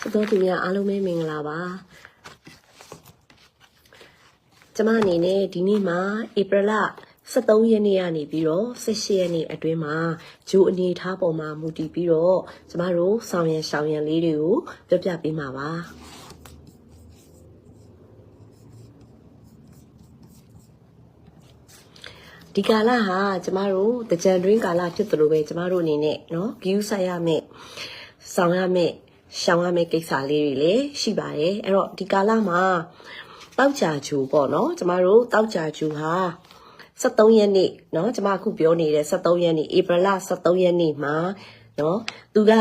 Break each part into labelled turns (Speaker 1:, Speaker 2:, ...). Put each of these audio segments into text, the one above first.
Speaker 1: ချစ်တော်သူများအားလုံးပဲမင်္ဂလာပါကျမအနေနဲ့ဒီနေ့မှာဧပြီလ23ရက်နေ့ကနေပြီးတော့18ရက်နေ့အတွင်းမှာဂျိုအနေထားပေါ်မှာမူတည်ပြီးတော့ကျမတို့ဆောင်ရံရှောင်ရံလေးတွေကိုပြောပြပေးမှာပါဒီကာလဟာကျမတို့တကြံတွင်းကာလဖြစ်သလိုပဲကျမတို့အနေနဲ့เนาะ view ဆိုင်ရမယ်ဆောင်ရမယ် ရှောင်ရမယ်ကိစ္စလေးတွေလည်းရှိပါတယ်အဲ့တော့ဒီကာလမှာတောက်ကြဂျူပေါ့เนาะကျမတို့တောက်ကြဂျူဟာ73ရက်နေ့เนาะကျမအခုပြောနေတဲ့73ရက်နေ့ဧပြီလ73ရက်နေ့မှာเนาะသူက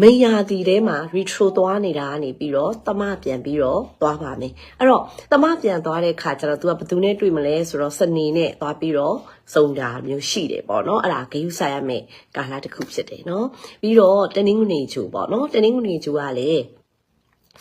Speaker 1: မေယာတီထဲမှာ retro သွားနေတာကနေပြီးတော့တမပြန်ပြီးတော့သွားပါမယ်အဲ့တော့တမပြန်သွားတဲ့ခါကျတော့ तू ကဘယ်သူနဲ့တွေ့မလဲဆိုတော့စနေနဲ့သွားပြီးတော့ စုံတာမျိုးရှိတယ်ပေါ့နော်အဲ့ဒါဂယုဆိုင်ရမယ်ကာလတစ်ခုဖြစ်တယ်နော်ပြီးတော့တနင်္ဂနွေဂျူပေါ့နော်တနင်္ဂနွေဂျူကလည်း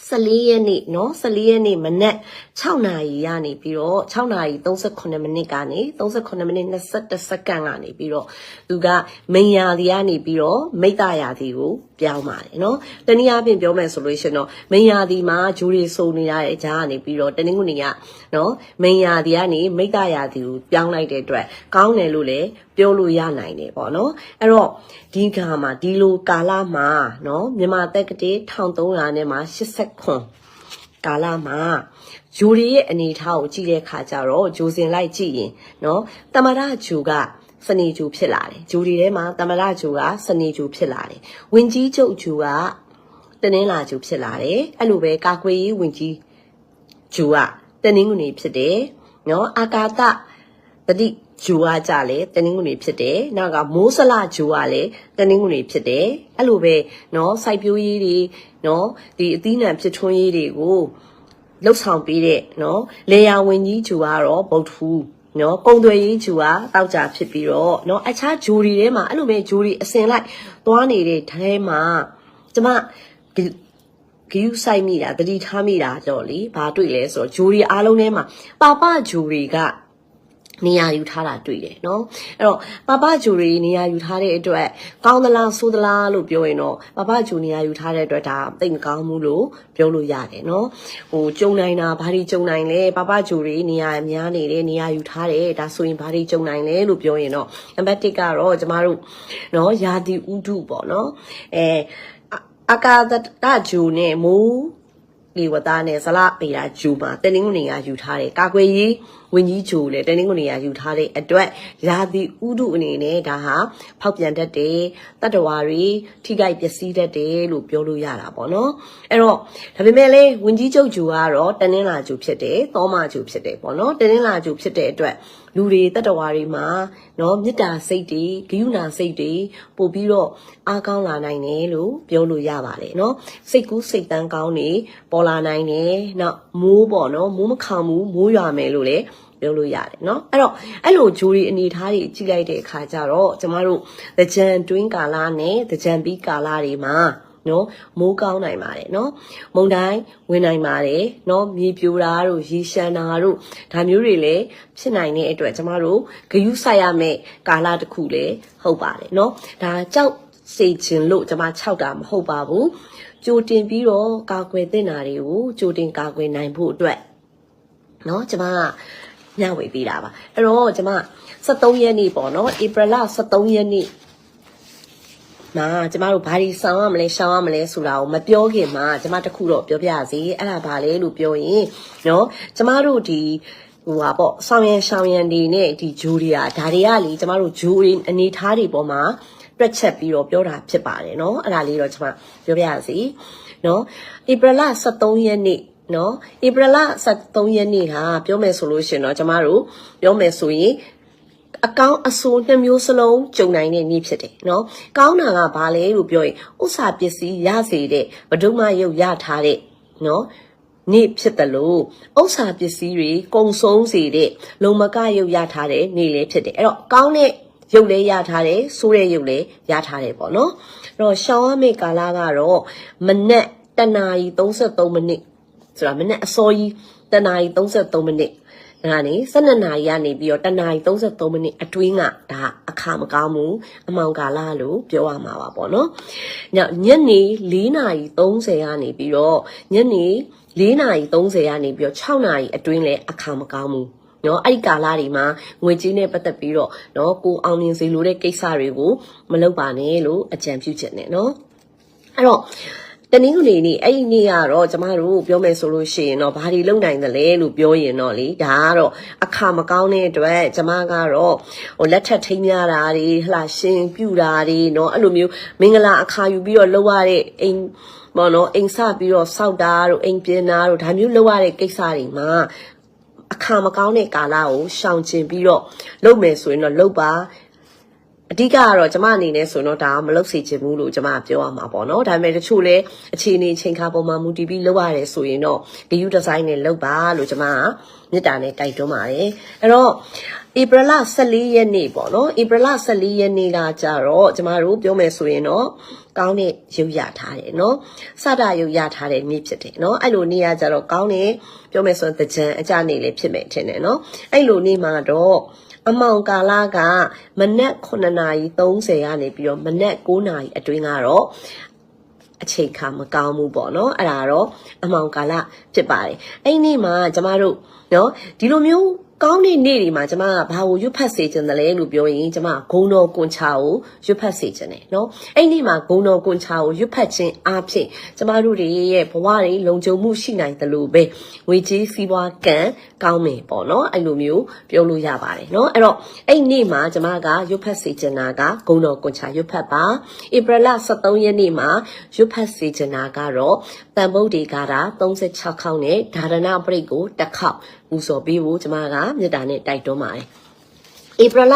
Speaker 1: 14ရက်နေ့เนาะ14ရက်နေ့မနက်6နာရီကနေပြီးတော့6နာရီ38မိနစ်ကနေ38မိနစ်21စက္ကန့်ကနေပြီးတော့သူကမိန်ရာဒီကနေပြီးတော့မိတ္တရာဒီကို ပြောင်းပါတယ်နော်တနည်းအားဖြင့်ပြောမယ်ဆိုလို့ရှင်တော့မင်ယာဒီမှာဂျူရီစုံနေရတဲ့ဂျားကနေပြီးတော့တနင်္ဂနွေကနော်မင်ယာဒီကနေမိတ္တရာဒီကိုပြောင်းလိုက်တဲ့အတွက်ကောင်းတယ်လို့လည်းပြောလို့ရနိုင်တယ်ပေါ့နော်အဲ့တော့ဒီခါမှာဒီလိုကာလမှာနော်မြန်မာတက်ကတိ1300နဲ့မှာ89ကာလမှာဂျူရီရဲ့အနေထားကိုကြည့်တဲ့အခါကျတော့ဂျိုစင်လိုက်ကြည့်ရင်နော်တမရဂျူက စနေဂျူဖြစ်လာတယ်ဂျူဒီထဲမှာတမလဂျူကစနေဂျူဖြစ်လာတယ်ဝင်းကြီးကျုပ်ဂျူကတနင်္လာဂျူဖြစ်လာတယ်အဲ့လိုပဲကာကွယ်ရေးဝင်းကြီးဂျူကတနင်္ဂနွေဖြစ်တယ်နော်အာကာသတတိဂျူကကြလဲတနင်္ဂနွေဖြစ်တယ်နောက်ကမိုးဆလဂျူကလဲတနင်္ဂနွေဖြစ်တယ်အဲ့လိုပဲနော်စိုက်ပျိုးရေးတွေနော်ဒီအသီးနှံဖြစ်ထွန်းရေးတွေကိုလှုပ်ဆောင်ပေးတဲ့နော်လေယာဝင်ကြီးဂျူကတော့ဗုဒ္ဓဟူး နော်ကုံသွယ်ရေးဂျူကတောက်ကြဖြစ်ပြီးတော့နော်အခြားဂျူရီထဲမှာအဲ့လိုပဲဂျူရီအစင်လိုက်သွားနေတဲ့ထဲမှာကျမဂယူဆိုင်မိတာတတိထားမိတာတော့လေဘာတွေ့လဲဆိုတော့ဂျူရီအားလုံးထဲမှာပါပဂျူရီက နေရာယူထားတာတွေ့တယ်နော်အဲ့တော့ပပဂျူရီနေရာယူထားတဲ့အတွက်ကောင်းသလားဆိုးသလားလို့ပြောရင်တော့ပပဂျူနေရာယူထားတဲ့အတွက်ဒါသိမကောင်းဘူးလို့ပြောလို့ရတယ်နော်ဟိုကြုံနိုင်တာဘာတွေကြုံနိုင်လဲပပဂျူရီနေရာများနေတဲ့နေရာယူထားတယ်ဒါဆိုရင်ဘာတွေကြုံနိုင်လဲလို့ပြောရင်တော့နံပါတ်1ကတော့ကျမတို့နော်ယာဒီဥဒုပေါ့နော်အဲအကာဒတဂျူနဲ့မိုးလေဝသားနဲ့ဇလပေတာဂျူမှာတနင်္ဂနွေကယူထားတယ်ကာကွယ်ရေး ဝင်ကြီးဂျူလည်းတနင်္ဂနွေကယူထားတဲ့အတွက်ရာသီဥတုအနေနဲ့ဒါဟာဖောက်ပြန်တတ်တယ်တတ္တဝါတွေထိခိုက်ပျက်စီးတတ်တယ်လို့ပြောလို့ရတာပေါ့နော်အဲ့တော့ဒါပေမဲ့လည်းဝင်ကြီးချုပ်ဂျူကတော့တနင်္လာဂျူဖြစ်တယ်သောမဂျူဖြစ်တယ်ပေါ့နော်တနင်္လာဂျူဖြစ်တဲ့အတွက်လူတွေတတ္တဝါတွေမှာနော်မေတ္တာစိတ်တွေဂရုဏာစိတ်တွေပို့ပြီးတော့အားကောင်းလာနိုင်တယ်လို့ပြောလို့ရပါတယ်နော်စိတ်ကူးစိတ်တန်းကောင်းနေပေါ်လာနိုင်တယ်နောက်မိုးပေါ့နော်မိုးမခံဘူးမိုးရွာမယ်လို့လည်း ပြောလို့ရတယ်เนาะအဲ့တော့အဲ့လိုဂျိုးရီအနေထားတွေကြည့်လိုက်တဲ့အခါကျတော့ကျမတို့သကြံတွင်းကာလနဲ့သကြံပြီးကာလတွေမှာနော်မိုးကောင်းနိုင်ပါတယ်နော်မုန်တိုင်းဝင်နိုင်ပါတယ်နော်မြေပြိုတာတို့ရေရှမ်းတာတို့ဒါမျိုးတွေလည်းဖြစ်နိုင်တဲ့အတွက်ကျမတို့ဂယုဆိုင်ရမယ့်ကာလတစ်ခုလည်းဟုတ်ပါတယ်နော်ဒါကြောက်စေခြင်းလို့ကျမ6တာမဟုတ်ပါဘူးကြိုတင်ပြီးတော့ကာကွယ်တင်တာတွေကိုကြိုတင်ကာကွယ်နိုင်ဖို့အတွက်เนาะကျမက ညဝေပေးတာပါအဲ့တော့ကျမ73ရက်နေ့ပေါ့နော်ဧပြီလ73ရက်နေ့မှာကျမတို့ဘာတွေဆောင်ရမလဲရှောင်းရမလဲဆိုတာကိုမပြောခင်မှာကျမတခုတော့ပြောပြစီအဲ့ဒါဘာလဲလို့ပြောရင်နော်ကျမတို့ဒီဟိုပါပေါ့ဆောင်ရန်ရှောင်းရန်တွေနဲ့ဒီဂျိုးတွေကဒါတွေကလေကျမတို့ဂျိုးတွေအနေထားတွေပေါ်မှာတွက်ချက်ပြီးတော့ပြောတာဖြစ်ပါတယ်နော်အဲ့ဒါလေးတော့ကျမပြောပြစီနော်ဧပြီလ73ရက်နေ့ နော်ဧပြီလ23ရက်နေ့ဟာပြောမယ်ဆိုလို့ရှင်เนาะကျမတို့ပြောမယ်ဆိုရင်အကောင်းအဆိုးနှစ်မျိုးစလုံးကြုံနိုင်တဲ့နေ့ဖြစ်တယ်เนาะကောင်းတာကဘာလဲလို့ပြောရင်ဥစ္စာပစ္စည်းရစေတဲ့ဗဒုမရုပ်ရထားတဲ့เนาะနေ့ဖြစ်တယ်လို့ဥစ္စာပစ္စည်းတွေကုံဆုံးစေတဲ့လုံမကရုပ်ရထားတဲ့နေ့လည်းဖြစ်တယ်အဲ့တော့ကောင်းတဲ့ရုပ်လည်းရထားတယ်ဆိုးတဲ့ရုပ်လည်းရထားတယ်ပေါ့နော်အဲ့တော့ရှောင်းရမယ့်ကာလကတော့မနက်တနာရီ33မိနစ် ဆိုတာမနေ့အစောကြီးတနာရီ33မိနစ်ဒါကနေ12နာရီကနေပြီးတော့တနာရီ33မိနစ်အတွင်းကဒါအခါမကောင်းဘူးအမောင်ကာလလို့ပြောရမှာပါပေါ့နော်။ညညနေ4နာရီ30ကနေပြီးတော့ညနေ4နာရီ30ကနေပြီးတော့6နာရီအတွင်းလည်းအခါမကောင်းဘူး။နော်အဲ့ဒီကာလတွေမှာငွေကြေးနဲ့ပတ်သက်ပြီးတော့နော်ကိုအောင်မြင်စေလိုတဲ့ကိစ္စတွေကိုမလုပ်ပါနဲ့လို့အကြံပြုချင်တယ်နော်အဲ့တော့ တနင်္ဂနွေနေ့အဲ့ဒီနေ့ကတော့ကျမတို့ပြောမယ်ဆိုလို့ရှိရင်တော့ဘာတွေလုပ်နိုင်သလဲလို့ပြောရင်တော့လေဒါကတော့အခါမကောင်းတဲ့အတွက်ကျမကတော့ဟိုလက်ထပ်ထိမ်းများတာတွေဟလာရှင်ပြူတာတွေเนาะအဲ့လိုမျိုးမင်္ဂလာအခါယူပြီးတော့လုပ်ရတဲ့အိမ်ဘောနော်အိမ်စပြီးတော့စောက်တာတို့အိမ်ပြင်တာတို့ဒါမျိုးလုပ်ရတဲ့ကိစ္စတွေမှာအခါမကောင်းတဲ့ကာလကိုရှောင်ကျဉ်ပြီးတော့လုပ်မယ်ဆိုရင်တော့လုပ်ပါ အဓိကကတော့ကျမအနေနဲ့ဆိုတော့ဒါမလုပ်စေချင်ဘူးလို့ကျမပြောရမှာပေါ့နော်ဒါပေမဲ့တချို့လဲအခြေအနေချိန်ခါပုံမှာမူတည်ပြီးလုပ်ရတယ်ဆိုရင်တော့ DU design နဲ့လုပ်ပါလို့ကျမကမေတ္တာနဲ့တိုက်တွန်းပါတယ်အဲ့တော့ဧပြီလ14ရက်နေ့ပေါ့နော်ဧပြီလ14ရက်နေ့ကကြတော့ကျမတို့ပြောမယ်ဆိုရင်တော့ကောင်းတဲ့ရုပ်ရထားတယ်နော်စတာရုပ်ရထားတဲ့နေ့ဖြစ်တယ်နော်အဲ့လိုနေ့ကကြတော့ကောင်းတဲ့ပြောမယ်ဆိုရင်တကြံအကြနေ့လေးဖြစ်မယ်ထင်တယ်နော်အဲ့လိုနေ့မှာတော့ အမောင်ကာလကမနက်9:30ကနေပြီးတော့မနက်9:00နာရီအတွင်းကတော့အချိန်ခါမကောင်းဘူးပေါ့နော်အဲ့ဒါတော့အမောင်ကာလဖြစ်ပါတယ်အဲ့ဒီနေ့မှာကျမတို့နော်ဒီလိုမျိုး ကောင်းတဲ့နေ့တွေမှာကျမကဘာကိုရွတ်ဖတ်စေချင်တယ်လဲလို့ပြောရင်ကျမဂုံတော်ကွန်ချာကိုရွတ်ဖတ်စေချင်တယ်နော်အဲ့ဒီနေ့မှာဂုံတော်ကွန်ချာကိုရွတ်ဖတ်ခြင်းအပြင်ကျမတို့တွေရဲ့ဘဝတွေလုံခြုံမှုရှိနိုင်တယ်လို့ပဲငွေကြေးစီးပွားကံကောင်းမယ်ပေါ့နော်အဲ့လိုမျိုးပြောလို့ရပါတယ်နော်အဲ့တော့အဲ့ဒီနေ့မှာကျမကရွတ်ဖတ်စေချင်တာကဂုံတော်ကွန်ချာရွတ်ဖတ်ပါဧပြီလ23ရက်နေ့မှာရွတ်ဖတ်စေချင်တာကတော့တန်ဗုဒ္ဓေကာတာ36ခေါက်နဲ့ဒါရဏပရိတ်ကိုတစ်ခေါက် ပူဇော်ပေးဖို့ကျမကမေတ္တာနဲ့တိုက်တွန်းပါတယ်ဧပြီလ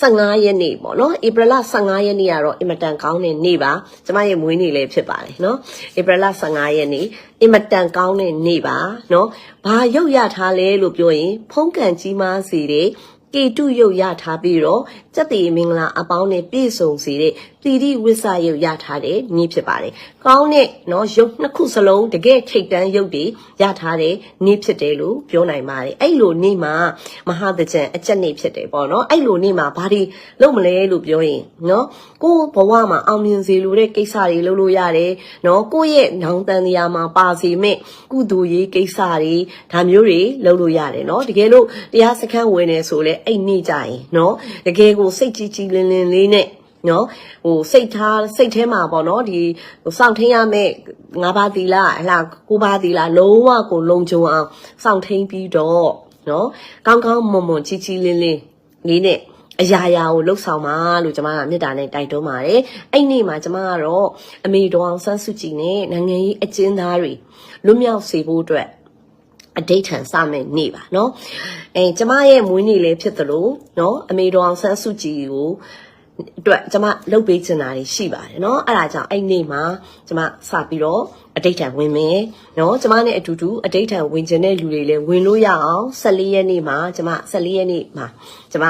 Speaker 1: 15ရက်နေ့ပေါ့နော်ဧပြီလ15ရက်နေ့ကတော့အင်မတန်ကောင်းတဲ့နေ့ပါကျမရဲ့မွေးနေ့လည်းဖြစ်ပါတယ်နော်ဧပြီလ15ရက်နေ့အင်မတန်ကောင်းတဲ့နေ့ပါနော်ဘာရုပ်ရထားလဲလို့ပြောရင် ဖုံးကန်ကြီးမားစီတဲ့ ကေတုရုပ်ရထားပြီးတော့စက်တီမင်္ဂလာအပေါင်းနဲ့ပြည့်စုံစေတဲ့သီရိဝိဆာရုပ်ရထားတဲ့နည်းဖြစ်ပါတယ်။ကောင်းတဲ့နော်ရုပ်နှစ်ခုစလုံးတကယ်ထိတ်တန်းရုပ်တွေရထားတဲ့နည်းဖြစ်တယ်လို့ပြောနိုင်ပါတယ်။အဲ့လိုနည်းမှာမဟာတကြံအချက်နည်းဖြစ်တယ်ပေါ့နော်။အဲ့လိုနည်းမှာဘာတွေလုပ်မလဲလို့ပြောရင်နော်ကိုယ်ဘဝမှာအောင်မြင်စေလိုတဲ့ကိစ္စတွေလုပ်လို့ရတယ်နော်ကိုယ့်ရဲ့နောင်တန်တရားမှာပါစေမဲ့ကုသိုလ်ရေးကိစ္စတွေဒါမျိုးတွေလုပ်လို့ရတယ်နော်။တကယ်လို့တရားစခန်းဝင်နေဆိုလဲလည်းအိတ်နေကြရင်နော်တကယ်ကိုစိတ်ကြီးကြီးလင်းလင်းလေးနဲ့နော်ဟိုစိတ်ထားစိတ်ထဲမှာပေါ့နော်ဒီဟိုစောင့်ထိန်ရမယ့်ငါးပါးသီလအလားကိုးပါးသီလလုံးဝကိုလုံခြုံအောင်စောင့်ထိန်ပြီးတော့နော်ကောင်းကောင်းမွန်မွန်ချီချီလင်းလင်းလေးနဲ့အရာရာကိုလှုပ်ဆောင်ပါလို့ကျမကမေတ္တာနဲ့တိုက်တွန်းပါတယ်။အဲ့နေ့မှာကျမကတော့အမေတော်အောင်ဆန်းစုကြည်နဲ့နိုင်ငံရေးအကျဉ်းသားတွေလွတ်မြောက်စေဖို့အတွက် အဒိဋ္ဌံစမဲ့နေ့ပါเนาะအဲကျမရဲ့မွေးနေ့လည်းဖြစ်သလိုเนาะအမေတော်အောင်ဆန်းစုကြည်ကိုအတွက်ကျမလှုပ်ပေးချင်တာတွေရှိပါတယ်เนาะအဲ့ဒါကြောင့်အဲ့နေ့မှာကျမစပြီးတော့အတိတ်ထံဝင်မယ်เนาะကျမနဲ့အတူတူအတိတ်ထံဝင်ခြင်းတဲ့လူတွေလည်းဝင်လို့ရအောင်14ရက်နေ့မှာကျမ14ရက်နေ့မှာကျမ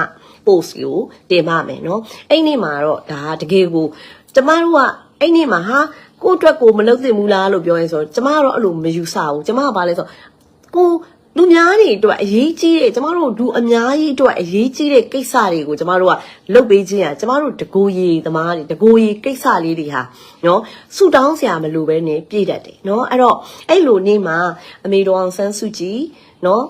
Speaker 1: post ကိုတင်ပါမယ်เนาะအဲ့နေ့မှာတော့ဒါတကယ်ကိုကျမတို့ကအဲ့နေ့မှာဟာကိုယ့်အတွက်ကိုမလုပ်သင့်ဘူးလားလို့ပြောရင်ဆိုကျမကတော့အဲ့လိုမယူဆဘူးကျမကဘာလဲဆို ကိုလူများတွေအတွက်အရေးကြီးတဲ့ကျမတို့လူအများကြီးအတွက်အရေးကြီးတဲ့ကိစ္စတွေကိုကျမတို့ကလုပ်ပေးခြင်းอ่ะကျမတို့တကိုရီသမားတွေတကိုရီကိစ္စလေးတွေဟာနော်ဆူတောင်းစရာမလိုပဲနေပြည့်တတ်တယ်နော်အဲ့တော့အဲ့လိုနေ့မှာအမေတော်အောင်ဆန်းစုကြည်နော်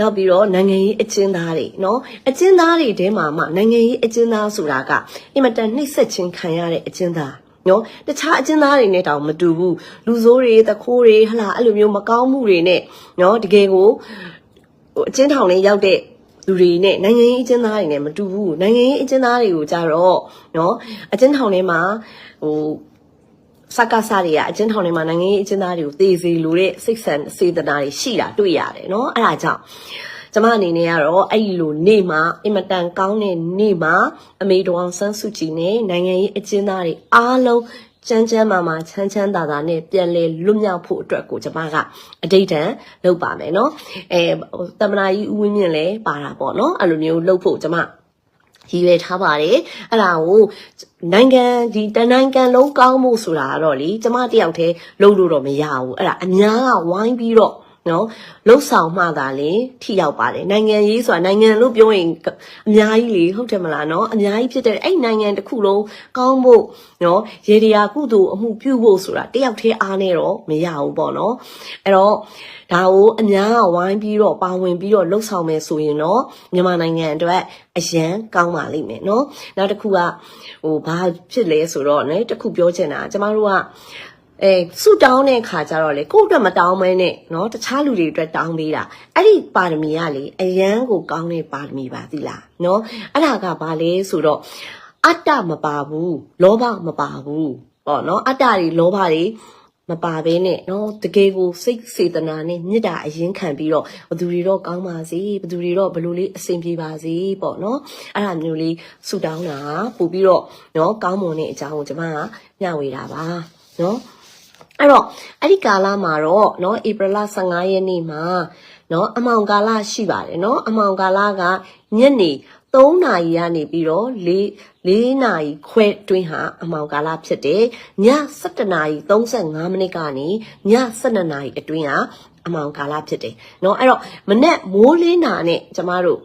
Speaker 1: နောက်ပြီးတော့နိုင်ငံရေးအကျဉ်းသားတွေနော်အကျဉ်းသားတွေထဲမှာမှနိုင်ငံရေးအကျဉ်းသားဆိုတာကအင်မတန်နှိပ်စက်ခြင်းခံရတဲ့အကျဉ်းသား နော်တခြားအကျဉ်းသားတွေနဲ့တောင်မတူဘူးလူဆိုးတွေတခိုးတွေဟလာအဲ့လိုမျိုးမကောင်းမှုတွေနဲ့နော်တကယ်ကိုဟိုအကျဉ်းထောင်လေးရောက်တဲ့လူတွေနဲ့နိုင်ငံရေးအကျဉ်းသားတွေနဲ့မတူဘူးနိုင်ငံရေးအကျဉ်းသားတွေကိုကြတော့နော်အကျဉ်းထောင်ထဲမှာဟိုစကားစားတွေကအကျဉ်းထောင်ထဲမှာနိုင်ငံရေးအကျဉ်းသားတွေကိုသေစေလိုတဲ့စိတ်ဆန်စေတနာတွေရှိတာတွေ့ရတယ်နော်အဲ့ဒါကြောင့် ကျမအနေနဲ့ကတော့အဲ့ဒီလိုနေ့မှာအင်မတန်ကောင်းတဲ့နေ့မှာအမေတော်အောင်ဆန်းစုကြည်နဲ့နိုင်ငံရေးအကျဉ်းသားတွေအားလုံးချမ်းချမ်းမာမာချမ်းချမ်းသာသာနဲ့ပြန်လဲလွတ်မြောက်ဖို့အတွက်ကိုကျမကအတိတ်တန်လုပ်ပါမယ်နော်အဲတမနာကြီးဦးဝင်းမြင့်လည်းပါတာပေါ့နော်အဲ့လိုမျိုးလုပ်ဖို့ကျမရည်ရွယ်ထားပါတယ်အဲ့ဒါကိုနိုင်ငံဒီတနိုင်ငံလုံးကောင်းမှုဆိုတာကတော့လေကျမတယောက်တည်းလုပ်လို့တော့မရဘူးအဲ့ဒါအများကဝိုင်းပြီးတော့ နော်လှုပ်ဆောင်မှသာလေထိရောက်ပါတယ်နိုင်ငံရေးဆိုတာနိုင်ငံလို့ပြောရင်အများကြီးလေဟုတ်တယ်မလားနော်အများကြီးဖြစ်တဲ့အဲ့နိုင်ငံတစ်ခုလုံးကောင်းဖို့နော်ရေဒီယာကုသိုလ်အမှုပြုဖို့ဆိုတာတယောက်တည်းအားနဲ့တော့မရဘူးပေါ့နော်အဲ့တော့ဒါကိုအများကဝိုင်းပြီးတော့ပါဝင်ပြီးတော့လှုပ်ဆောင်မယ်ဆိုရင်တော့မြန်မာနိုင်ငံအတွက်အရန်ကောင်းပါလိမ့်မယ်နော်နောက်တစ်ခုကဟိုဘာဖြစ်လဲဆိုတော့ねတစ်ခုပြောချင်တာကျမတို့က အဲဆူတောင်းတဲ့ခါကျတော့လေကိုယ့်အတွက်မတောင်းမဲနဲ့เนาะတခြားလူတွေအတွက်တောင်းပေးတာအဲ့ဒီပါရမီကလေအယမ်းကိုကောင်းတဲ့ပါရမီပါသီလားเนาะအဲ့ဒါကဘာလဲဆိုတော့အတ္တမပါဘူးလောဘမပါဘူးပေါ့เนาะအတ္တတွေလောဘတွေမပါဘဲနဲ့เนาะတကယ်ကိုစိတ်စေတနာနဲ့မေတ္တာအရင်ခံပြီးတော့ဘသူတွေတော့ကောင်းပါစေဘသူတွေတော့ဘလို့လေးအဆင်ပြေပါစေပေါ့เนาะအဲ့ဒါမျိုးလေးဆူတောင်းတာပို့ပြီးတော့เนาะကောင်းမွန်တဲ့အကြောင်းကိုကျွန်မကမျှဝေတာပါเนาะ အဲ့တော့အဲ့ဒီကာလမှာတော့เนาะဧပြီလ15ရက်နေ့မှာเนาะအမောင်ကာလရှိပါတယ်เนาะအမောင်ကာလကညနေ3နာရီကနေပြီးတော့4 4နာရီခွဲတွင်းဟာအမောင်ကာလဖြစ်တယ်ည7နာရီ35မိနစ်ကနေည7နာရီအတွင်းဟာအမောင်ကာလဖြစ်တယ်เนาะအဲ့တော့မနေ့မိုးလင်းတာနဲ့ကျမတို့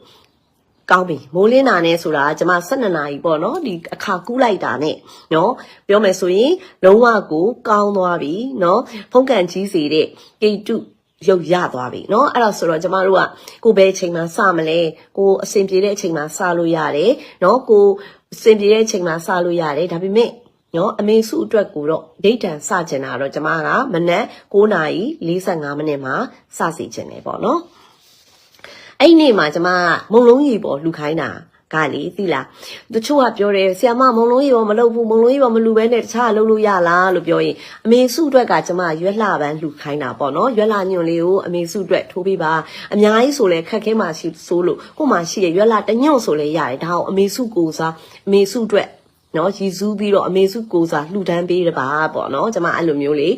Speaker 1: ကောင်းပြီမိုးလင်းတာနဲ့ဆိုတာကျမ12နာရီပေါ့နော်ဒီအခါကူးလိုက်တာနဲ့နော်ပြောမယ်ဆိုရင်လုံးဝကိုကောင်းသွားပြီနော်ဖုန်ကန်ကြီးစီတဲ့ကိတုရုပ်ရသွားပြီเนาะအဲ့ဒါဆိုတော့ကျမတို့ကကိုဘယ်အချိန်မှစမလဲကိုအဆင်ပြေတဲ့အချိန်မှစလို့ရတယ်เนาะကိုအဆင်ပြေတဲ့အချိန်မှစလို့ရတယ်ဒါပေမဲ့နော်အမေစုအတွက်ကိုတော့ဒိတ်တန်စကျင်တာတော့ကျမကမနက်9:45မိနစ်မှာစစီကျင်တယ်ပေါ့နော် အဲ့ဒီနေ့မှာကျမကမုံလုံးရီပေါ်လှူခိုင်းတာကလေသိလားတချို့ကပြောတယ်ဆီယမမုံလုံးရီပေါ်မလုပ်ဘူးမုံလုံးရီပေါ်မလှူဘဲနဲ့တခြားလုပ်လို့ရလားလို့ပြောရင်အမေစုအတွက်ကကျမရွက်လှပန်းလှူခိုင်းတာပေါ့နော်ရွက်လှညွန့်လေးကိုအမေစုအတွက်ထိုးပေးပါအများကြီးဆိုလဲခက်ခဲမှရှိဆိုလို့ကို့မှာရှိရရွက်လှတညွန့်ဆိုလဲရတယ်ဒါအောင်အမေစုကိုစားအမေစုအတွက် နော်ရည်စူးပြီးတော့အမေစုကိုစားလှူဒန်းပေးရပါပေါ့နော်ကျွန်မအဲ့လိုမျိုးလေ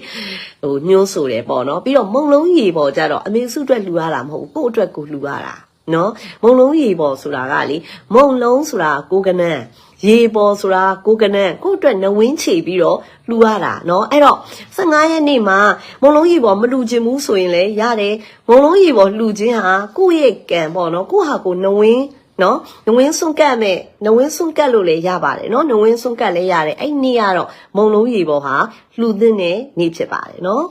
Speaker 1: ဟိုညှိုးဆိုတယ်ပေါ့နော်ပြီးတော့မုံလုံးရေပေါ်ကြတော့အမေစုအတွက်လှူရတာမဟုတ်ဘူးကိုယ့်အတွက်ကိုလှူရတာနော်မုံလုံးရေပေါ်ဆိုတာကလေမုံလုံးဆိုတာကိုကနန်းရေပေါ်ဆိုတာကိုကနန်းကိုယ့်အတွက်နဝင်းချေပြီးတော့လှူရတာနော်အဲ့တော့15ရက်နေ့မှာမုံလုံးရေပေါ်မလှူခြင်းဘူးဆိုရင်လေရတယ်မုံလုံးရေပေါ်လှူခြင်းဟာကိုယ့်ရဲ့ကံပေါ့နော်ကိုယ့်ဟာကိုယ်နဝင်း နော်နဝင်းစွန့်ကတ်မဲ့နဝင်းစွန့်ကတ်လို့လည်းရပါတယ်နော်နဝင်းစွန့်ကတ်လည်းရတယ်အဲ့နေ့ကတော့မုံလုံးရေပေါ်ဟာလှူသင့်တဲ့နေ့ဖြစ်ပါတယ်နော်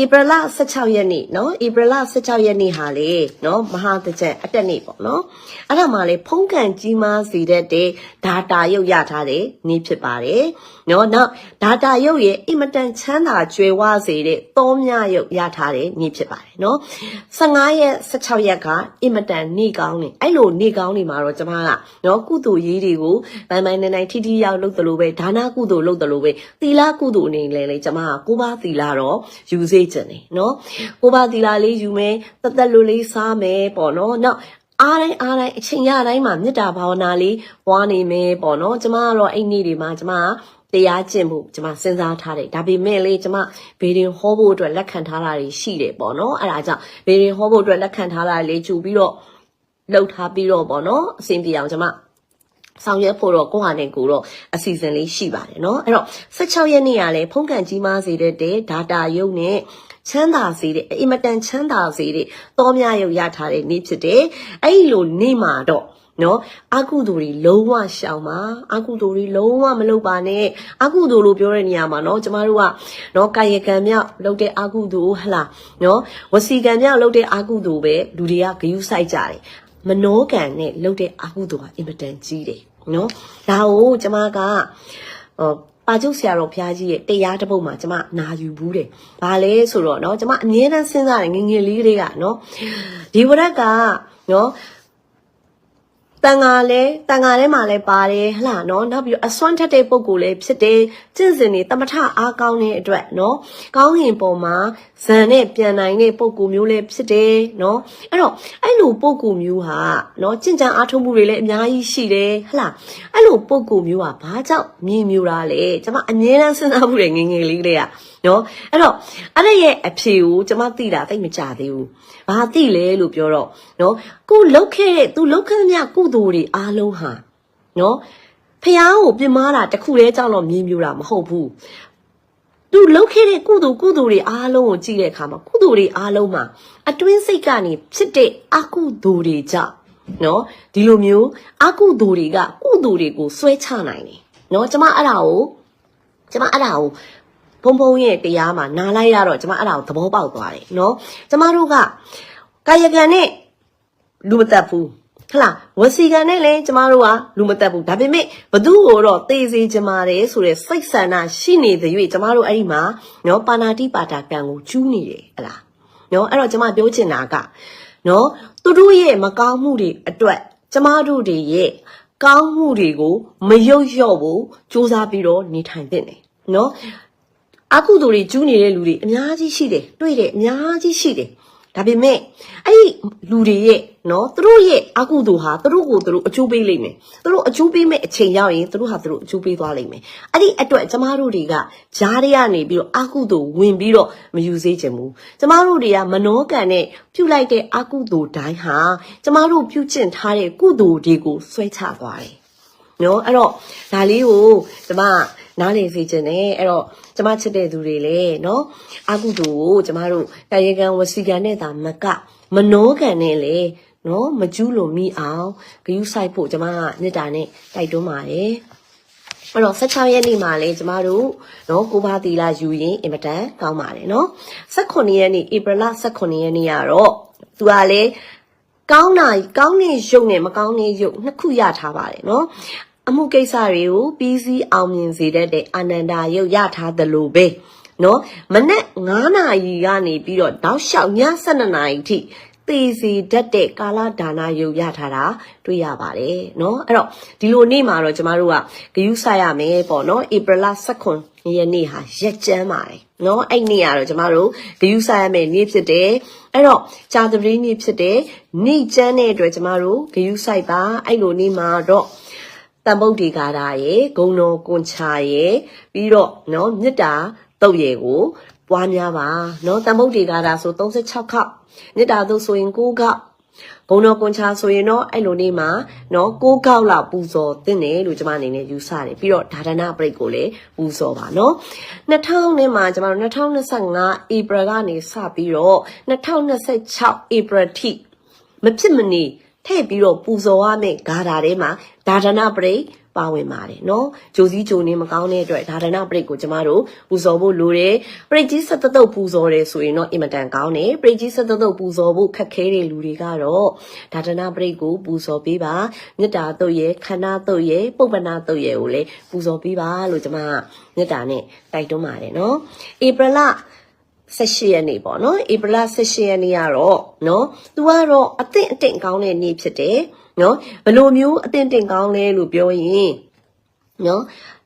Speaker 1: ဧပြီလ16ရက်နေ့နော်ဧပြီလ16ရက်နေ့ဟာလေနော်မဟာတကြံအတက်နေ့ပေါ့နော်အဲ့ဒါမှလေဖုံးကန်ကြီးမားစေတတ်တဲ့ data ရုပ်ရထားတဲ့နေ့ဖြစ်ပါတယ်နော်နောက် data ရုပ်ရဲ့အင်မတန်ချမ်းသာကြွယ်ဝစေတဲ့သောမြရုပ်ရထားတဲ့နေ့ဖြစ်ပါတယ်နော်15ရက်16ရက်ကအင်မတန်နေ့ကောင်းနေအဲ့လိုနေ့ကောင်းနေမှာတော့ကျမကနော်ကုသိုလ်ရေးတွေကိုဘိုင်ဘိုင်နိုင်နိုင်ထိထိရောက်လုပ်သလိုပဲဒါနကုသိုလ်လုပ်သလိုပဲသီလကုသိုလ်အနေနဲ့လေကျမကကိုးပါးသီလတော့ယူစေချင်တယ်နော်ကိုးပါးသီလလေးယူမယ်တသက်လိုလေးစားမယ်ပေါ့နော်နောက်အားတိုင်းအားတိုင်းအချိန်ရတိုင်းမှာမေတ္တာဘာဝနာလေးပွားနေမယ်ပေါ့နော်ကျမကတော့အဲ့နေ့တွေမှာကျမကတရားကျင့်ဖို့ကျမစဉ်းစားထားတယ်ဒါပေမဲ့လေကျမဘေရင်ဟောဖို့အတွက်လက်ခံထားတာတွေရှိတယ်ပေါ့နော်အဲ့ဒါကြောင့်ဘေရင်ဟောဖို့အတွက်လက်ခံထားတာလေးကြူပြီးတော့လှုပ်ထားပြီးတော့ပေါ့နော်အဆင်ပြေအောင်ကျမ ဆောင်ရွက်ဖို့တော့ကိုယ့်ဟာနဲ့ကိုယ်တော့အစီအစဉ်လေးရှိပါတယ်เนาะအဲ့တော့16ရက်နေ့ကလည်းဖုန်ကန်ကြီးမားစေတဲ့ data ရုပ်နဲ့ချမ်းသာစေတဲ့အင်မတန်ချမ်းသာစေတဲ့တောများရုပ်ရထားတဲ့နေ့ဖြစ်တယ်အဲ့ဒီလိုနေ့မှာတော့နော်အကုသိုလ်တွေလုံးဝရှောင်ပါအကုသိုလ်တွေလုံးဝမလုပ်ပါနဲ့အကုသိုလ်လို့ပြောတဲ့နေရာမှာနော်ကျမတို့ကနော်ကာယကံမြောက်လုပ်တဲ့အကုသိုလ်ဟလားနော်ဝစီကံမြောက်လုပ်တဲ့အကုသိုလ်ပဲလူတွေကဂယုစိုက်ကြတယ် မနောကံနဲ့လုပ်တဲ့အကုသိုလ်ကအင်မတန်ကြီးတယ်နော်ဒါကိုကျမကဟောပါကျုပ်ဆရာတော်ဘုရားကြီးရဲ့တရားတစ်ပုဒ်မှာကျမနာယူဘူးတယ်။ဘာလဲဆိုတော့เนาะကျမအမြဲတမ်းစဉ်းစားတယ်ငယ်ငယ်လေးကလေးကเนาะဒီဝရက်ကเนาะ တန်ငါလဲတန်ငါထဲမှာလဲပါတယ်ဟလာနော်နောက်ပြီးတော့အစွမ်းထက်တဲ့ပုံကိုလည်းဖြစ်တယ်ကျင့်စဉ်တွေတမထအားကောင်းတဲ့အတွက်နော်ကောင်းရင်ပေါ်မှာဇန်နဲ့ပြန်နိုင်တဲ့ပုံကိုမျိုးလည်းဖြစ်တယ်နော်အဲ့တော့အဲ့လိုပုံကိုမျိုးဟာနော်ကျင့်ကြံအားထုတ်မှုတွေလည်းအများကြီးရှိတယ်ဟလာအဲ့လိုပုံကိုမျိုးဟာဘာကြောင့်မြင်မျိုးတာလဲကျွန်မအငြင်းတန်းစဉ်းစားမှုတွေငယ်ငယ်လေးကလေးကနော်အဲ့တော့အဲ့ဒါရဲ့အဖြေကိုကျွန်မသိတာသိမကြသေးဘူးဘာသိလဲလို့ပြောတော့နော်ကိုလှုပ်ခဲ့တဲ့ तू လှုပ်ခဲ့သမျှကုသိုလ်တွေအားလုံးဟာနော်ဖះကိုပြမတာတခုတည်းကြောင့်တော့မြင်ပြူတာမဟုတ်ဘူးသူလှုပ်ခဲ့တဲ့ကုသိုလ်ကုသိုလ်တွေအားလုံးကိုကြည့်တဲ့အခါမှာကုသိုလ်တွေအားလုံးမှာအတွင်းစိတ်ကနေဖြစ်တဲ့အကုသိုလ်တွေကြောင့်နော်ဒီလိုမျိုးအကုသိုလ်တွေကကုသိုလ်တွေကိုဆွဲချနိုင်တယ်နော်ကျမအဲ့ဒါကိုကျမအဲ့ဒါကိုဘုံဘုံရဲ့တရားမှာနားလိုက်ရတော့ကျမအဲ့ဒါကိုသဘောပေါက်သွားတယ်နော်ကျမတို့ကကာယကံနဲ့ လူမတက်ဘူးဟတ်လားဝစီကံနဲ့လည်းကျမတို့ကလူမတက်ဘူးဒါပေမဲ့ဘသူ့ကိုတော့သေစေချင်ပါတယ်ဆိုတဲ့စိတ်ဆန္ဒရှိနေတဲ့၍ကျမတို့အဲ့ဒီမှာနော်ပါဏာတိပါတာကံကိုကျူးနေတယ်ဟတ်လားနော်အဲ့တော့ကျမပြောချင်တာကနော်သူတို့ရဲ့မကောင်းမှုတွေအတွက်ကျမတို့တွေရဲ့ကောင်းမှုတွေကိုမယုတ်လျော့ဖို့စူးစမ်းပြီးတော့နေထိုင်သင့်တယ်နော်အကုသိုလ်တွေကျူးနေတဲ့လူတွေအများကြီးရှိတယ်တွေ့တယ်အများကြီးရှိတယ် ဒါပေမဲ့အဲ့ဒီလူတွေရဲ့နော်သူတို့ရဲ့အကုသိုလ်ဟာသူတို့ကိုသူတို့အကျိုးပေးလိမ့်မယ်သူတို့အကျိုးပေးမဲ့အချိန်ရောက်ရင်သူတို့ဟာသူတို့အကျိုးပေးသွားလိမ့်မယ်အဲ့ဒီအတွက်ကျမတို့တွေကဂျားတွေကနေပြီးတော့အကုသိုလ်ဝင်ပြီးတော့မယူစေချင်ဘူးကျမတို့တွေကမနောကံနဲ့ပြုတ်လိုက်တဲ့အကုသိုလ်တိုင်းဟာကျမတို့ပြုတ်ကျင့်ထားတဲ့ကုသိုလ်တွေကိုဆွဲချသွားတယ်နော်အဲ့တော့ဒါလေးကိုကျမ နားလည်စေချင်တယ်အဲ့တော့ကျမချစ်တဲ့သူတွေလည်းနော်အာကုတူကိုကျမတို့ကာယကံဝစီကံနဲ့သာမကမနောကံနဲ့လေနော်မကျူးလို့မိအောင်ဂယုဆိုင်ဖို့ကျမကမေတ္တာနဲ့တိုက်တွန်းပါတယ်အဲ့တော့16ရက်နေ့မှာလေကျမတို့နော်ကိုဘာတီလာယူရင်အင်မတန်ကောင်းပါတယ်နော်18ရက်နေ့ဧပြီလ18ရက်နေ့ကတော့သူကလေကောင်းတာကောင်းတဲ့ရုပ်နဲ့မကောင်းတဲ့ရုပ်နှစ်ခုရထားပါတယ်နော် အမှုကိစ္စတွေကိုပြီးစီးအောင်မြင်စေတတ်တဲ့အာနန္ဒာရုပ်ရထားသလိုပဲနော်မနက်9နာရီကနေပြီးတော့တောက်လျှောက်ည7နာရီထိသေစီတတ်တဲ့ကာလဒါနယုတ်ရထားတာတွေ့ရပါတယ်เนาะအဲ့တော့ဒီလိုနေ့မှာတော့ကျမတို့ကဂယုဆိုင်ရမယ်ပေါ့เนาะဧပြီလ19ရက်နေ့ဟာရက်ကျမ်းပါတယ်เนาะအဲ့နေ့ကတော့ကျမတို့ဂယုဆိုင်ရမယ်နေ့ဖြစ်တယ်အဲ့တော့ကြာသပတေးနေ့ဖြစ်တယ်နေ့ကျမ်းတဲ့အတွက်ကျမတို့ဂယုဆိုင်ပါအဲ့လိုနေ့မှာတော့ တန်ပုတ်ဒီကာတာရဲ့ဂုံတော်ကွန်ချာရဲ့ပြီးတော့နော်မြစ်တာတုတ်ရယ်ကိုပွားများပါနော်တန်ပုတ်ဒီကာတာဆို36ခေါက်မြစ်တာတုတ်ဆိုရင်9ခေါက်ဂုံတော်ကွန်ချာဆိုရင်တော့အဲ့လိုနေ့မှာနော်6ခေါက်လောက်ပူဇော်တင်တယ်လို့ကျွန်မအနေနဲ့ယူဆတယ်ပြီးတော့ဒါဒနာပရိတ်ကိုလည်းပူဇော်ပါနော်2000နဲ့မှာကျွန်မတို့2025ဧပြီကနေစပြီးတော့2026ဧပြီထိမဖြစ်မနေ ထည့်ပြီးတော့ပူဇော်ရမယ့်ဂါထာထဲမှာဒါဒနာပရိပါဝင်ပါတယ်နော်ဂျိုစည်းဂျိုနေမကောင်းတဲ့အတွက်ဒါဒနာပရိတ်ကိုကျမတို့ပူဇော်ဖို့လိုတယ်ပရိတ်ကြီးဆက်တုပ်ပူဇော်တယ်ဆိုရင်တော့အင်မတန်ကောင်းတယ်ပရိတ်ကြီးဆက်တုပ်ပူဇော်ဖို့ခက်ခဲတဲ့လူတွေကတော့ဒါဒနာပရိတ်ကိုပူဇော်ပေးပါမေတ္တာတုပ်ရဲ့ခန္ဓာတုပ်ရဲ့ပုပ္ပနာတုပ်ရဲ့ကိုလည်းပူဇော်ပေးပါလို့ကျမကမေတ္တာနဲ့တိုက်တွန်းပါတယ်နော်ဧပြီလ 18ရက်နေ့ပေါ့နော်ဧပြီလ18ရက်နေ့ကတော့နော်သူကတော့အသင့်အတင့်ကောင်းတဲ့နေ့ဖြစ်တယ်နော်ဘယ်လိုမျိုးအသင့်အတင့်ကောင်းလဲလို့ပြောရင်နော်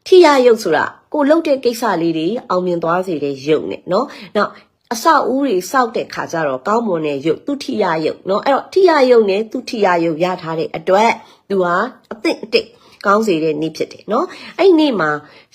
Speaker 1: ထိရရုပ်ဆိုတာကိုလှုပ်တဲ့ကိစ္စလေးတွေအောင်မြင်သွားစေတဲ့ရုပ်နဲ့နော်နောက်အဆောက်အဦတွေစောက်တဲ့ခါကျတော့ကောင်းမွန်တဲ့ရုပ်သူထိရရုပ်เนาะအဲ့တော့ထိရရုပ်နဲ့သူထိရရုပ်ရထားတဲ့အတွက်သူဟာအသင့်အတင့် ကောင်းစေတဲ့နေ့ဖြစ်တယ်เนาะအဲ့နေ့မှာ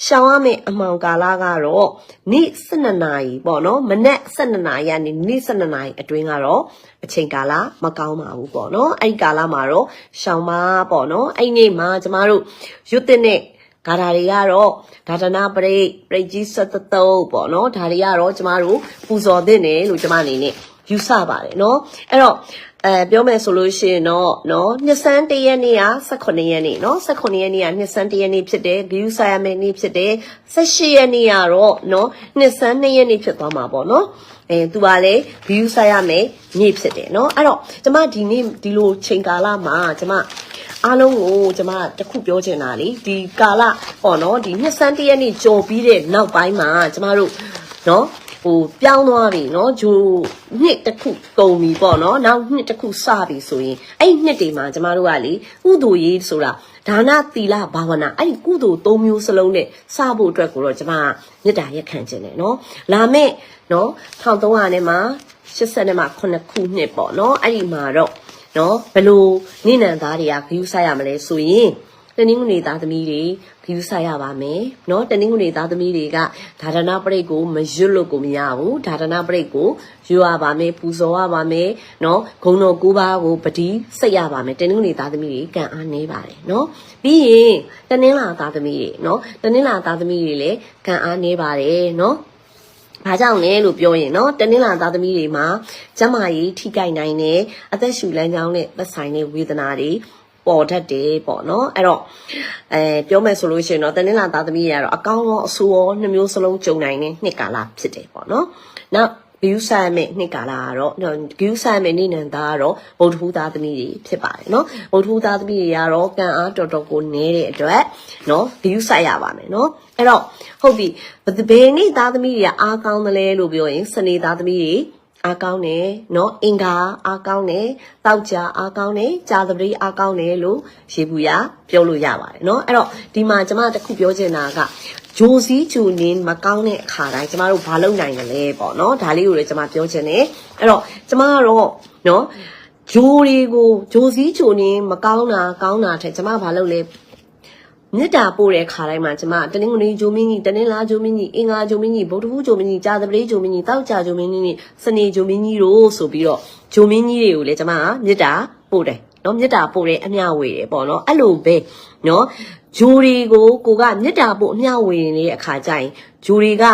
Speaker 1: ရှောင်းရမယ့်အမှောင်ကာလကတော့နေ့12နာရီပေါ့เนาะမနက်12နာရီကနေနေ့12နာရီအတွင်းကတော့အချိန်ကာလမကောင်းပါဘူးပေါ့เนาะအဲ့ဒီကာလမှာတော့ရှောင်းပါပေါ့เนาะအဲ့နေ့မှာကျမတို့ရွတ်တဲ့နဲ့ဂါထာတွေကတော့ဒါဒနာပရိတ်ပရိတ်ကြီးဆက်တတုပ်ပေါ့နော်ဒါတွေကတော့ကျမတို့ပူဇော်သင့်တယ်လို့ကျမအနေနဲ့ယူဆပါတယ်နော်အဲ့တော့ အဲပြောမယ်ဆိုလို့ရှိရင်တော့နော်နှစ်ဆန်းတရက်နေ့က18ရက်နေ့နော်18ရက်နေ့ကနှစ်ဆန်းတရက်နေ့ဖြစ်တယ်ဂယူဆိုင်ရမယ်နေ့ဖြစ်တယ်18ရက်နေ့ကတော့နော်နှစ်ဆန်း2ရက်နေ့ဖြစ်သွားမှာပေါ့နော်အဲသူကလည်း view ဆိုင်ရမယ်နေ့ဖြစ်တယ်เนาะအဲ့တော့ကျမဒီနေ့ဒီလိုချိန်ကာလမှာကျမအားလုံးကိုကျမတခုပြောချင်တာလေဒီကာလပေါ့နော်ဒီနှစ်ဆန်းတရက်နေ့ကြော်ပြီးတဲ့နောက်ပိုင်းမှာကျမတို့เนาะ ဟိုပြောင်းသွားပြီเนาะဂျိုနှစ်တစ်ခုကုန်ပြီပေါ့เนาะနောက်နှစ်တစ်ခုစပြီဆိုရင်အဲ့ဒီနှစ်တွေမှာကျမတို့ကလေဥဒိုရေးဆိုတာဒါနသီလဘာဝနာအဲ့ဒီကုသိုလ်၃မျိုးစလုံးနဲ့စဖို့အတွက်ကိုတော့ကျမကမေတ္တာရက်ခံခြင်းတယ်เนาะလာမဲ့เนาะ1300နဲ့မှာ80နဲ့မှာ9ခုနှစ်ပေါ့เนาะအဲ့ဒီမှာတော့เนาะဘယ်လိုနိနန်သားတွေကဂယုဆိုင်ရမလဲဆိုရင် တနင်္ဂနွေသားသမီးတွေဂယုဆိုင်ရပါမယ်เนาะတနင်္ဂနွေသားသမီးတွေကဒါဒနာပရိတ်ကိုမရွတ်လို့ကိုမရဘူးဒါဒနာပရိတ်ကိုရွတ်ရပါမယ်ပူဇော်ရပါမယ်เนาะဂုံတော်ကိုးပါးကိုပတိစိတ်ရပါမယ်တနင်္ဂနွေသားသမီးတွေကံအားနေပါတယ်เนาะပြီးရင်တနင်္လာသားသမီးတွေเนาะတနင်္လာသားသမီးတွေလည်းကံအားနေပါတယ်เนาะ ဘာကြောင့်လဲလို့ပြောရင်เนาะတနင်္လာသားသမီးတွေမှာကျန်းမာရေးထိခိုက်နိုင်တယ်အသက်ရှူလမ်းကြောင်းနဲ့သက်ဆိုင်တဲ့ဝေဒနာတွေ ပေါ်တတ်တယ်ပေါ့နော်အဲ့တော့အဲပြောမယ်ဆိုလို့ရှိရင်တော့တနင်္လာသားသမီးတွေကတော့အကောင်းရောအဆိုးရောနှစ်မျိုးစလုံးကြုံနိုင်တဲ့နှစ်ကာလဖြစ်တယ်ပေါ့နော်နောက်ဂယူဆိုင်မဲ့နှစ်ကာလကတော့ဂယူဆိုင်မဲ့နေနံသားကတော့ဗုဒ္ဓဟူသားသမီးတွေဖြစ်ပါတယ်နော်ဗုဒ္ဓဟူသားသမီးတွေကတော့ကံအားတော်တော်ကိုနည်းတဲ့အတွက်နော်ဂယူဆိုင်ရပါမယ်နော်အဲ့တော့ဟုတ်ပြီဘယ်နေ့သားသမီးတွေကအားကောင်းသလဲလို့ပြောရင်စနေသားသမီးတွေ အားကောင်းတယ်နော်အင်္ဂါအားကောင်းတယ်တောက်ကြအားကောင်းတယ်ကြာသပတိအားကောင်းတယ်လို့ရေဘူးရပြောလို့ရပါတယ်နော်အဲ့တော့ဒီမှာကျမတခုပြောချင်တာကဂျိုစီဂျူနင်းမကောင်းတဲ့အခါတိုင်းကျမတို့မလုပ်နိုင်ကြလဲပေါ့နော်ဒါလေးကိုလည်းကျမပြောချင်တယ်အဲ့တော့ကျမကတော့နော်ဂျိုတွေကိုဂျိုစီဂျိုနင်းမကောင်းတာကောင်းတာထက်ကျမဘာလုပ်လဲ မေတ္တာပို့တဲ့ခါတိုင်းမှာကျမတနင်္ဂနွေဂျိုမင်းကြီးတနင်္လာဂျိုမင်းကြီးအင်္ဂါဂျိုမင်းကြီးဗုဒ္ဓဟူးဂျိုမင်းကြီးကြာသပတေးဂျိုမင်းကြီးတောက်ကြဂျိုမင်းကြီးစနေဂျိုမင်းကြီးတို့ဆိုပြီးတော့ဂျိုမင်းကြီးတွေကိုလည်းကျမကမေတ္တာပို့တယ်နော်မေတ္တာပို့တဲ့အမျှဝေတယ်ပေါ့နော်အဲ့လိုပဲနော်ဂျိုတွေကိုကိုကမေတ္တာပို့အမျှဝေနေတဲ့အခါကျရင်ဂျိုတွေက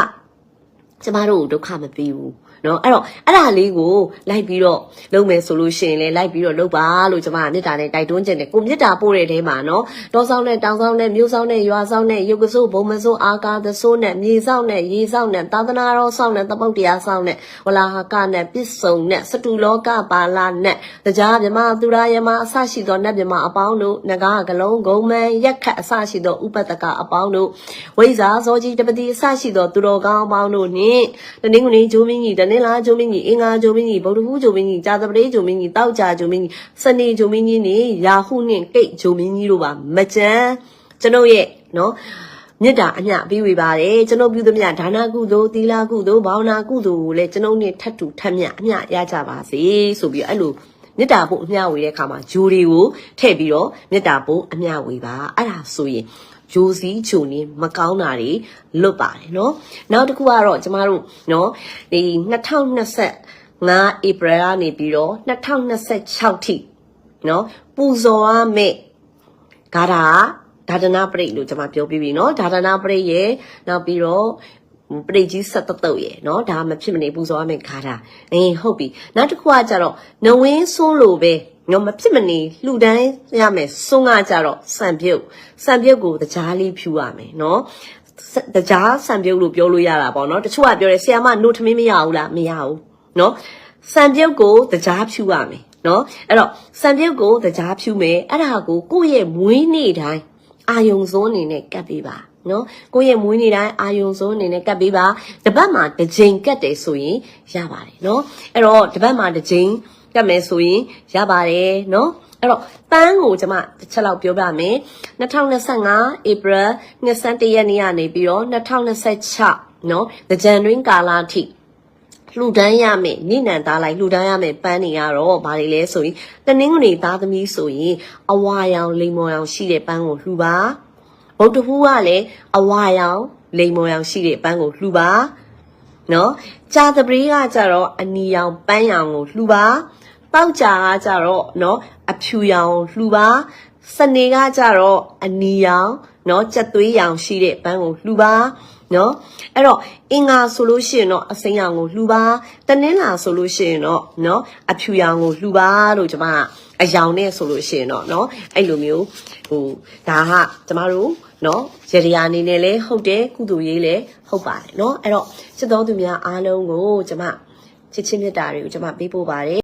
Speaker 1: ကျမတို့ကိုဒုက္ခမပေးဘူး နော်အဲ့တော့အဲ့ဒါလေးကိုလိုက်ပြီးတော့လုပ်မယ်ဆိုလို့ရှိရင်လည်းလိုက်ပြီးတော့လုပ်ပါလို့ကျွန်မကမေတ္တာနဲ့တိုက်တွန်းခြင်းတယ်ကိုမေတ္တာပို့တဲ့ထဲမှာနော်တောဆောင်နဲ့တောင်ဆောင်နဲ့မြို့ဆောင်နဲ့ရွာဆောင်နဲ့ရုပ်ကစိုးဘုံမစိုးအာကာသစိုးနဲ့မြေဆောင်နဲ့ရေဆောင်နဲ့သာသနာတော်ဆောင်နဲ့သမုတ်တရားဆောင်နဲ့ဝလာဟကနဲ့ပစ္စုံနဲ့စတုလောကပါလာနဲ့တရားမြမသူရယမအစရှိသောနတ်မြမအပေါင်းတို့ငကားကလုံးဂုံမန်ရက်ခတ်အစရှိသောဥပတ္တကအပေါင်းတို့ဝိဇာဇောကြီးတပတိအစရှိသောသူတော်ကောင်းအပေါင်းတို့နှင့်တနင်္ဂနွေဂျိုးမင်းကြီးတနင်္လာဂျိုးမင်းကြီးအင်္ဂါဂျိုးမင်းကြီးဗုဒ္ဓဟူးဂျိုးမင်းကြီးကြာသပတေးဂျိုးမင်းကြီးတောက်ကြဂျိုးမင်းကြီးစနေဂျိုးမင်းကြီးနဲ့ရာဟုနှင့်ကိတ်ဂျိုးမင်းကြီးတို့ပါမကြမ်းကျွန်ုပ်ရဲ့နော်မြတ်တာအမျှပေးဝေပါတယ်ကျွန်ုပ်ပြုသမျှဒါနကုသိုလ်သီလကုသိုလ်ဘာဝနာကုသိုလ်ကိုလည်းကျွန်ုပ်နဲ့ထပ်တူထပ်မျှအမျှရကြပါစေဆိုပြီးအဲ့လိုမေတ္တာပို့အမျှဝေတဲ့အခါမှာဂျိုတွေကိုထည့်ပြီးတော့မေတ္တာပို့အမျှဝေပါအဲ့ဒါဆိုရင် ဂျိုစီဂျိုနေမကောင်းတာတွေလွတ်ပါတယ်เนาะနောက်တစ်ခုကတော့ကျမတို့เนาะဒီ2025 April ကနေပြီးတော့2026ထိเนาะပူဇော်ရမယ့်ဂါထာဒါဒနာပရိတ်လို့ကျွန်မပြောပြီးပြီเนาะဒါဒနာပရိတ်ရဲ့နောက်ပြီးတော့ပရိတ်ကြီးဆက်တတုတ်ရဲ့เนาะဒါမဖြစ်မနေပူဇော်ရမယ့်ဂါထာအင်းဟုတ်ပြီနောက်တစ်ခုကကြတော့နဝင်းဆိုးလို့ပဲ နော်မဖြစ်မနေလှူဒန်းရမယ်စွန်းကကြတော့စံပြုတ်စံပြုတ်ကိုတကြားလေးဖြူရမယ်နော်တကြားစံပြုတ်လို့ပြောလို့ရတာပေါ့နော်တချို့ကပြောတယ်ဆီယမနို့ထမင်းမရဘူးလားမရဘူးနော်စံပြုတ်ကိုတကြားဖြူရမယ်နော်အဲ့တော့စံပြုတ်ကိုတကြားဖြူမယ်အဲ့ဒါကိုကိုယ့်ရဲ့မွေးနေ့တိုင်းအာယုံစိုးအနေနဲ့ကတ်ပေးပါနော်ကိုယ့်ရဲ့မွေးနေ့တိုင်းအာယုံစိုးအနေနဲ့ကတ်ပေးပါတပတ်မှာတစ်ချိန်ကတ်တယ်ဆိုရင်ရပါတယ်နော်အဲ့တော့တပတ်မှာတစ်ချိန် ကတ်မယ်ဆိုရင်ရပါတယ်နော်အဲ့တော့ပန်းကိုကျွန်မတစ်ချက်လောက်ပြောပြမယ်2025 April 21ရက်နေ့ကနေပြီးတော့2026နော်ကြံတွင်းကာလအထိလှူဒန်းရမယ်နိနန်သားလိုက်လှူဒန်းရမယ်ပန်းတွေကတော့ဘာတွေလဲဆိုရင်တနင်္ဂနွေသားသမီးဆိုရင်အဝါရောင်လိမ္မော်ရောင်ရှိတဲ့ပန်းကိုလှူပါဗုဒ္ဓဟူးကလည်းအဝါရောင်လိမ္မော်ရောင်ရှိတဲ့ပန်းကိုလှူပါနော်ကြာသပတေးကကြတော့အနီရောင်ပန်းရောင်ကိုလှူပါ ပေါက်ကြာကကြတော့နော်အဖြူရောင်လှူပါစနေကကြတော့အနီရောင်နော်ကြက်သွေးရောင်ရှိတဲ့ပန်းကိုလှူပါနော်အဲ့တော့အင်္ဂါဆိုလို့ရှိရင်တော့အစိမ်းရောင်ကိုလှူပါတနင်္လာဆိုလို့ရှိရင်တော့နော်အဖြူရောင်ကိုလှူပါလို့ကျွန်မကအယောင်နဲ့ဆိုလို့ရှိရင်တော့နော်အဲ့လိုမျိုးဟိုဒါကကျမတို့နော်ရရအနေနဲ့လဲဟုတ်တယ်ကုသိုလ်ရေးလဲဟုတ်ပါတယ်နော်အဲ့တော့စစ်တော်သူများအားလုံးကိုကျမချစ်ချင်းမြတ်တာတွေကိုကျမပေးပို့ပါတယ်